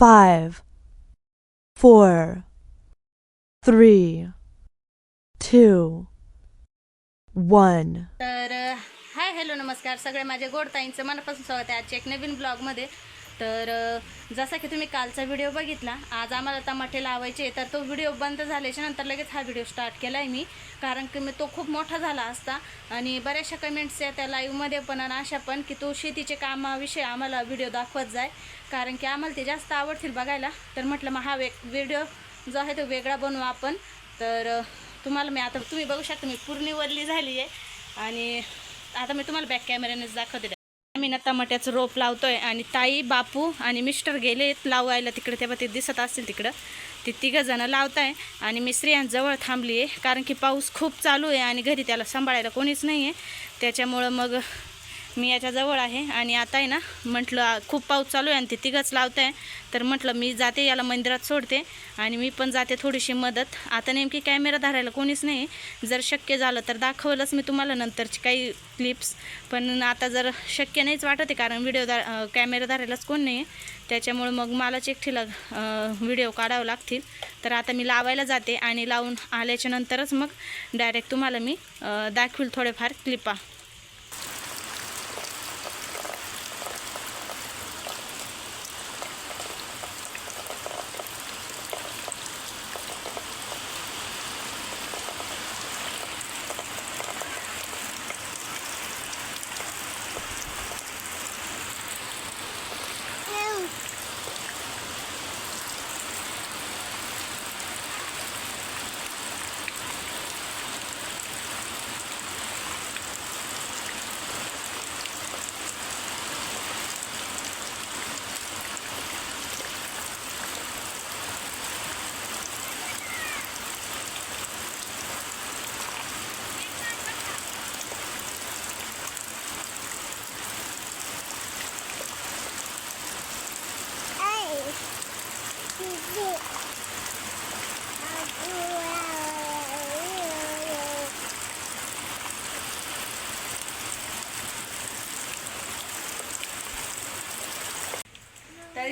five, four, three, two, one. तर hi hello नमस्कार सगळे माझे गोड ताईंचं मनापासून स्वागत आहे आजच्या एक नवीन ब्लॉगमध्ये तर जसा की तुम्ही कालचा व्हिडिओ बघितला आज आम्हाला टमाटे लावायचे तर तो व्हिडिओ बंद झाल्याच्यानंतर लगेच हा व्हिडिओ स्टार्ट केला आहे मी. कारण की मी तो खूप मोठा झाला असता आणि बऱ्याचशा कमेंट्स त्या लाईव्हमध्ये पण आणि अशा पण की तो शेतीचे कामाविषयी आम्हाला व्हिडिओ दाखवत जाय. कारण की आम्हाला ते जास्त आवडतील बघायला. तर म्हटलं मग हा वे व्हिडिओ जो आहे तो वेगळा बनवू आपण. तर तुम्हाला मी आता तुम्ही बघू शकता मी पूर्ण वरली झाली आहे आणि आता मी तुम्हाला बॅक कॅमेऱ्यानेच दाखवते. आम्ही ना टमाट्याचं रोप लावतोय आणि ताई बापू आणि मिस्टर गेलेत लावायला तिकडे. तेव्हा ते दिसत असतील तिकडं. ते तिघं जणं लावताय आणि मी स्त्रियांजवळ थांबली आहे कारण की पाऊस खूप चालू आहे आणि घरी त्याला सांभाळायला कोणीच नाही आहे त्याच्यामुळं मग मी याच्याजवळ आहे आणि आता आहे ना म्हटलं खूप पाऊस चालू आहे आणि ते तिघंच लावत आहे तर म्हटलं मी जाते याला मंदिरात सोडते आणि मी पण जाते थोडीशी मदत. आता नेमकी कॅमेरा धरायला कोणीच नाही. जर शक्य झालं तर दाखवलंच मी तुम्हाला नंतरची काही क्लिप्स पण आता जर शक्य नाहीच वाटत आहे कारण व्हिडिओ दा कॅमेरा धरायलाच कोण नाही आहे त्याच्यामुळं मग मलाच एकटीला व्हिडिओ काढावं लागतील. तर आता मी लावायला जाते आणि लावून आल्याच्या नंतरच मग डायरेक्ट तुम्हाला मी दाखवील थोडेफार क्लिपा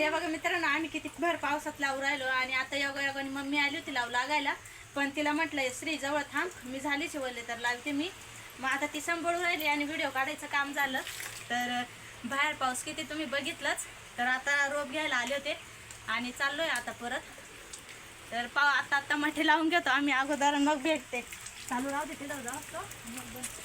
तर बघा मित्रांनो आम्ही किती भर पावसात लावू राहिलो आणि आता योगा योगाने मम्मी आली होती लावू लागायला. पण तिला म्हटलं श्री जवळ थांब मी झाली वल्ले तर लावते मी. मग आता ती सांभाळून राहिली आणि व्हिडिओ काढायचं काम झालं. तर बाहेर पाऊस किती तुम्ही बघितलंच. तर आता रोप घ्यायला आले होते आणि चाललोय आता परत. तर पाव आता आता मठे लावून घेतो. आम्ही अगोदर मग भेटते. चालू राहू दे तिला जाऊ तो. मग बंद.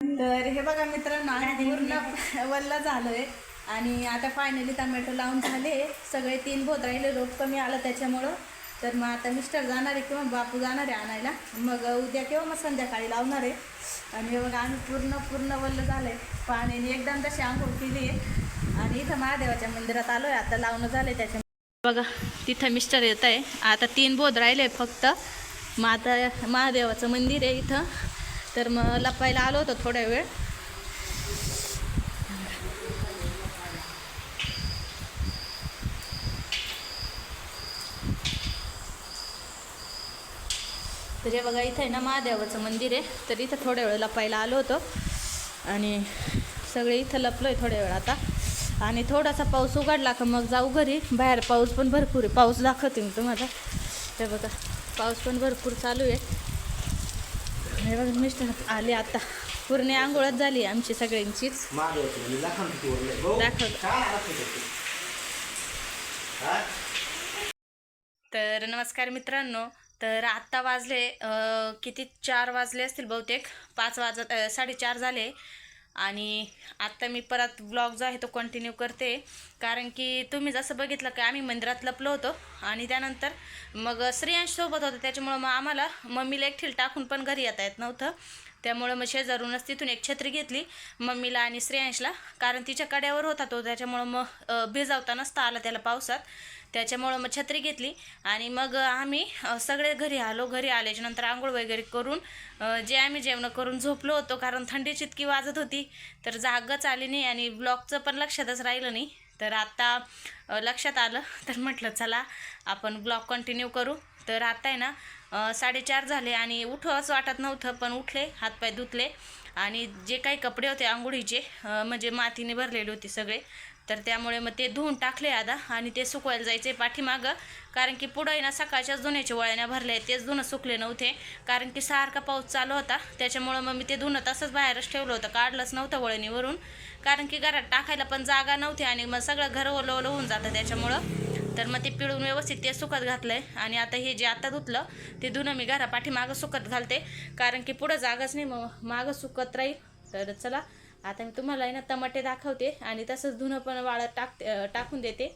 तर हे बघा मित्रांनो पूर्ण वल्ल झालोय. आणि आता फायनली टमॅटो लावून झाले. सगळे तीन बोत राहिले रोप कमी आलं त्याच्यामुळं. तर मग आता मिस्टर जाणार आहे किंवा बापू जाणार आहे आणायला. मग उद्या किंवा मग संध्याकाळी लावणार आहे. आणि हे बघा आम्ही पूर्ण पूर्ण वल्ल झालं आहे पाण्याने एकदम तशी आंघोळ केली आहे. आणि इथं महादेवाच्या मंदिरात आलो आहे आता लावणं झालं आहे त्याच्या बघा तिथं मिस्टर येत आहे. आता तीन बोध राहिले फक्त. मग आता महादेवाचं मंदिर आहे इथं. तर मग लपायला आलो होतो थोड्या वेळ. तर हे बघा इथं आहे ना महादेवाचं मंदिर आहे. तर इथं थोड्या वेळ लपायला आलो होतो. आणि सगळे इथं लपलो आहे थोड्या वेळ आता. आणि थोडासा पाऊस उघडला का मग जाऊ घरी. बाहेर पाऊस पण भरपूर आहे. पाऊस दाखवते मी तुम्हाला. ते बघा पाऊस पण भरपूर चालू आहे. हे बघा मिस्टर आले आता. पूर्ण आंघोळच झाली आमची सगळ्यांचीच. दाखव तर नमस्कार मित्रांनो. तर आत्ता वाजले किती? चार वाजले असतील बहुतेक. पाच वाजत साडेचार झाले. आणि आत्ता मी परत ब्लॉग जो आहे तो कंटिन्यू करते. कारण की तुम्ही जसं बघितलं की आम्ही मंदिरात लपलो होतो. आणि त्यानंतर मग श्रेयांश सोबत होतं. त्याच्यामुळं मग आम्हाला मम्मीला एकठील टाकून पण घरी येता येत नव्हतं. त्यामुळं मग शेजारूनच तिथून एक छत्री घेतली मम्मीला आणि श्रेयांशला. कारण तिच्या कड्यावर होता तो. त्याच्यामुळं मग भिजावता नसता आला त्याला पावसात. त्याच्यामुळं मग छत्री घेतली. आणि मग आम्ही सगळे घरी आलो. घरी आल्याच्यानंतर आंघोळ वगैरे करून जे आम्ही जेवण करून झोपलो होतो कारण थंडी इतकी वाजत होती तर जागच आली नाही आणि ब्लॉकचं पण लक्षातच राहिलं नाही. तर आता लक्षात आलं तर म्हटलं चला आपण ब्लॉग कंटिन्यू करू. तर आता आहे ना साडेचार झाले आणि उठवंच वाटत नव्हतं पण उठले हातपाय धुतले. आणि जे काही कपडे होते आंघोळीचे म्हणजे मातीने भरलेले होते सगळे तर त्यामुळे मग ते धुवून टाकले आता आणि ते सुकवायला जायचे पाठीमागं. कारण की पुढं ना सकाळच्याच धुण्याच्या वळण्या भरल्या तेच धुणं सुकले नव्हते. कारण की सारखा पाऊस चालू होता. त्याच्यामुळं मग मी ते धुणं तसंच बाहेरच ठेवलं होतं. काढलंच नव्हतं वळणीवरून. कारण की घरात टाकायला पण जागा नव्हती आणि मग सगळं घर ओलं ओलं होऊन जातं त्याच्यामुळं. तर मग ते पिळून व्यवस्थित ते सुकत घातलं आहे आणि आता हे जे आता धुतलं ते धुणं मी घरा पाठीमागं सुकत घालते. कारण की पुढं जागाच नाही मग मागं सुकत राहील. तर चला आता मी तुम्हाला आहे ना टमाटे दाखवते आणि तसंच धुणं पण वाळत टाकते टाकून देते.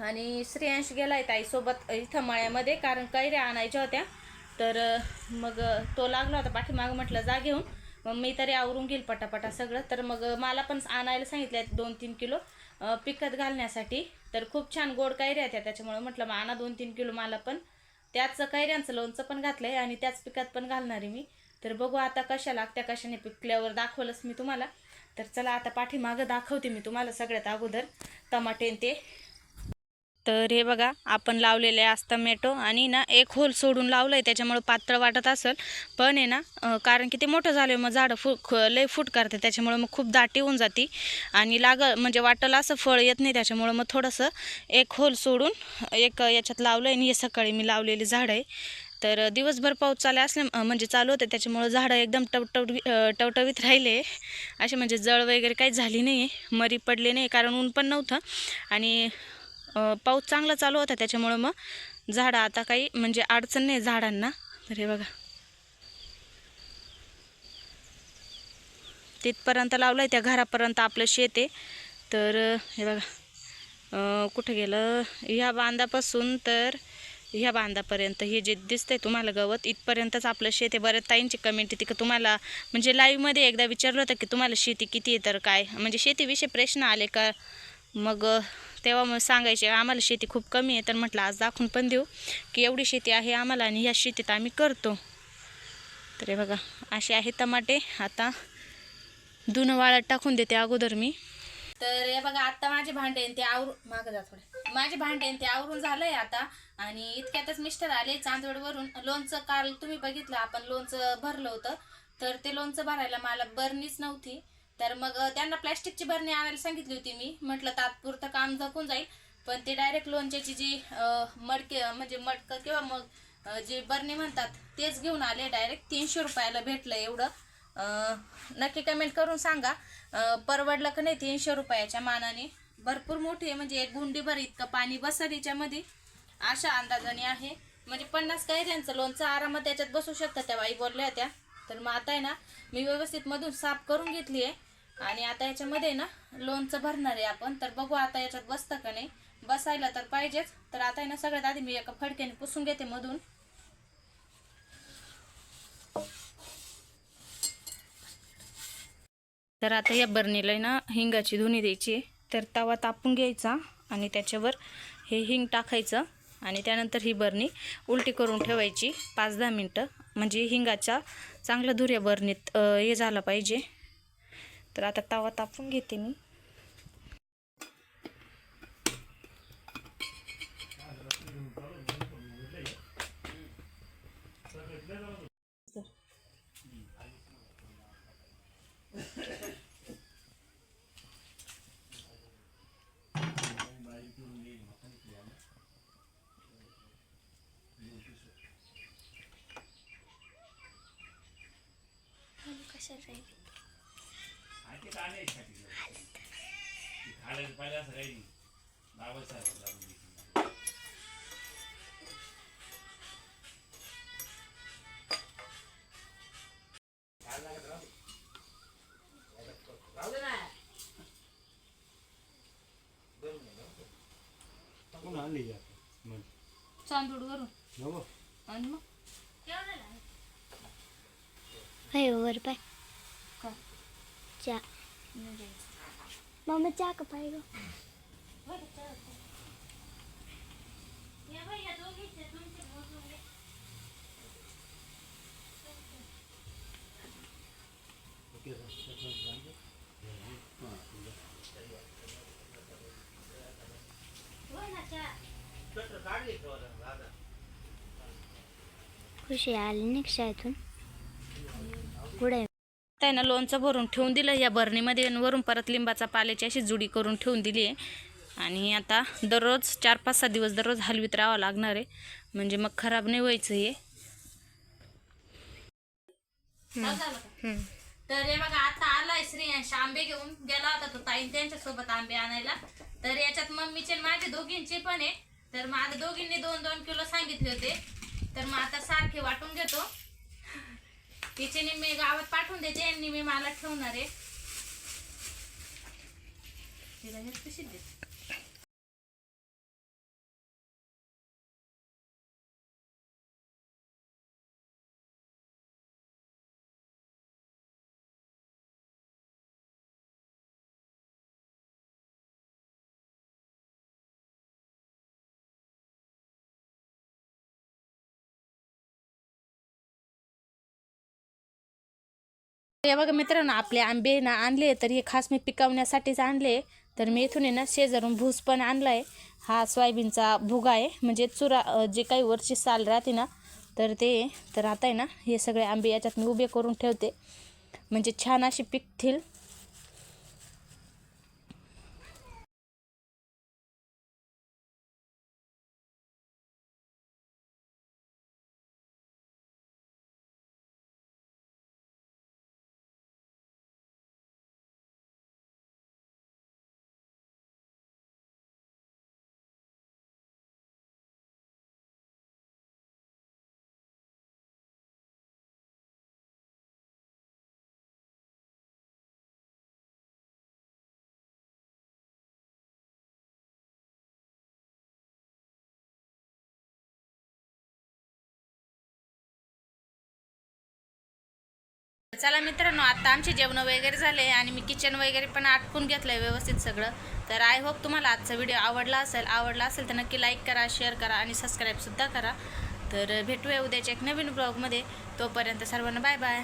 आणि श्रेयांश आहे ताईसोबत इथं मळ्यामध्ये कारण कैऱ्या आणायच्या होत्या. तर मग तो लागला होता पाठीमागं म्हटलं जा घेऊन. मग मी तरी आवरून घेईल पटापटा सगळं. तर मग मला पण आणायला सांगितलं आहे दोन तीन किलो पिकत घालण्यासाठी. तर खूप छान गोड कैऱ्या त्या त्याच्यामुळे म्हटलं मग आणा दोन तीन किलो मला पण. त्याच कैऱ्यांचं लोणचं पण घातलं आहे आणि त्याच पिकात पण घालणार आहे मी. तर बघू आता कशा लागत्या कशाने पिकल्यावर दाखवलंच मी तुम्हाला. तर चला आता पाठीमागं दाखवते मी तुम्हाला सगळ्यात अगोदर टमाटे ते. तर हे बघा आपण लावलेले आहे टमॅटो आणि ना एक होल सोडून लावलं आहे त्याच्यामुळं पातळ वाटत असेल. पण आहे ना कारण की ते मोठं झालं मग झाडं फु ख लय फूट करते त्याच्यामुळं मग खूप दाटी होऊन जाते. आणि लाग म्हणजे वाटलं असं फळ येत नाही त्याच्यामुळं मग थोडंसं एक होल सोडून एक याच्यात लावलं आहे आणि हे सकाळी मी लावलेली झाडं आहे. तर दिवसभर पाऊस चालू असल्या म्हणजे चालू होते त्याच्यामुळं झाडं एकदम टवटव टवटवीत राहिले. असे म्हणजे जळ वगैरे काही झाली नाही मरी पडले नाही कारण ऊन पण नव्हतं. आणि पाऊस चांगला चालू होता त्याच्यामुळं मग झाडं आता काही म्हणजे अडचण नाही झाडांना. तर हे बघा. तिथपर्यंत लावलं आहे त्या घरापर्यंत आपलं शेत आहे. तर हे बघा. कुठं गेलं? ह्या बांधापासून तर ह्या बांधापर्यंत हे जे दिसतंय तुम्हाला गवत इथपर्यंतच आपलं शेत आहे. बऱ्याच ताईंची कमेंट येते की तुम्हाला म्हणजे लाईव्हमध्ये एकदा विचारलं होतं की तुम्हाला शेती किती आहे तर काय? म्हणजे शेतीविषयी प्रश्न आले का? मग तेव्हा मग सांगायचे आम्हाला शेती खूप कमी आहे. तर म्हटलं आज दाखवून पण देऊ की एवढी शेती आहे आम्हाला आणि ह्या शेतीत आम्ही करतो. तर हे बघा असे आहे टमाटे. आता धुणं वाळत टाकून देते अगोदर मी. तर हे बघा आता माझे भांडे ते आवरून मागं जा थोडे. माझे भांडे ते आवरून झालंय आता. आणि इतक्यातच मिस्टर आले चांदवडवरून. लोणचं काल तुम्ही बघितलं आपण लोणचं भरलं होतं. तर ते लोणचं भरायला मला बरणीच नव्हती. तर मग त्यांना प्लॅस्टिकची बरणी आणायला सांगितली होती मी. म्हटलं तात्पुरतं काम झकून जाईल. पण ते डायरेक्ट लोणच्याची जी मडके म्हणजे मडकं किंवा मग जे बरणी म्हणतात तेच घेऊन आले. डायरेक्ट तीनशे रुपयाला भेटलं एवढं. नक्की कमेंट करून सांगा. परवडलं का नाही तीनशे रुपयाच्या मानाने? भरपूर मोठी आहे म्हणजे एक गुंडीभर इतकं पाणी बसल याच्यामध्ये. अशा अंदाजाने आहे. म्हणजे पन्नास कैऱ्यांचं लोणचं आरामात त्याच्यात बसू शकतं त्या बाई बोलल्या होत्या. तर मग आता आहे ना मी व्यवस्थित मधून साफ करून घेतली आहे. आणि आता याच्यामध्ये ना लोणचं भरणार आहे आपण. तर बघू आता याच्यात बसतं का नाही. बसायला तर पाहिजेच. तर आता आहे ना सगळ्यात आधी मी एका फडक्याने पुसून घेते मधून. तर आता या बरणीला ना हिंगाची धुनी द्यायची तर तवा तापून घ्यायचा आणि त्याच्यावर हे हिंग टाकायचं आणि त्यानंतर ही बरणी उलटी करून ठेवायची पाच दहा मिनटं. म्हणजे हिंगाच्या चांगल्या धुऱ्या बरणीत हे झालं पाहिजे. तर आता तवा तापून घेते मी. लावून घ्यायचं. कोण आणली आता? मग. चांदूड वरून नको. आणि मग Hey, वर पाय चा मम्मी द्यायचं. चा का पाय खुशी आली नाही का शाळेतून आता आहे ना लोणचं भरून ठेवून दिलं या बरणीमध्ये आणि वरून परत लिंबाचा पाल्याची अशी जुडी करून ठेवून दिली आहे. आणि आता दररोज चार पाच सहा दिवस दररोज हलवीत राहावं लागणार आहे. म्हणजे मग खराब नाही व्हायचं हे. तर हे बघा आता आलाय श्रेयांश आंबे घेऊन गेला होता तो ताई त्यांच्यासोबत आंबे आणायला. तर याच्यात मम्मीचे आणि माझे दोघींचे पण आहे. तर माझ्या दोघींनी दोन दोन किलो सांगितले होते. तर मग आता सारखे वाटून घेतो. तिचे मी गावात पाठवून देते आणि मी मला ठेवणार आहे तिला हेच कशी देते. हे बघा मित्रांनो आपले आंबे ना आणले तर हे खास मी पिकवण्यासाठीच आणले. तर मी इथून आहे ना शेजारून भूस पण आणलाय. हा सोयाबीनचा भुगा आहे. म्हणजे चुरा जे काही वरची साल राहते ना तर ते तर आता आहे ना हे सगळे आंबे याच्यात मी उभे करून ठेवते. म्हणजे छान अशी पिकतील. चला मित्रांनो आता आमचे जेवण वगैरे झाले आणि मी किचन वगैरे पण आटकून घेतलंय व्यवस्थित सगळं. तर आय होप तुम्हाला आजचा व्हिडिओ आवडला असेल आवडला असेल तर नक्की लाईक करा शेअर करा आणि सबस्क्राईबसुद्धा करा. तर भेटूया उद्याच्या एक नवीन ब्लॉगमध्ये तोपर्यंत सर्वांना बाय बाय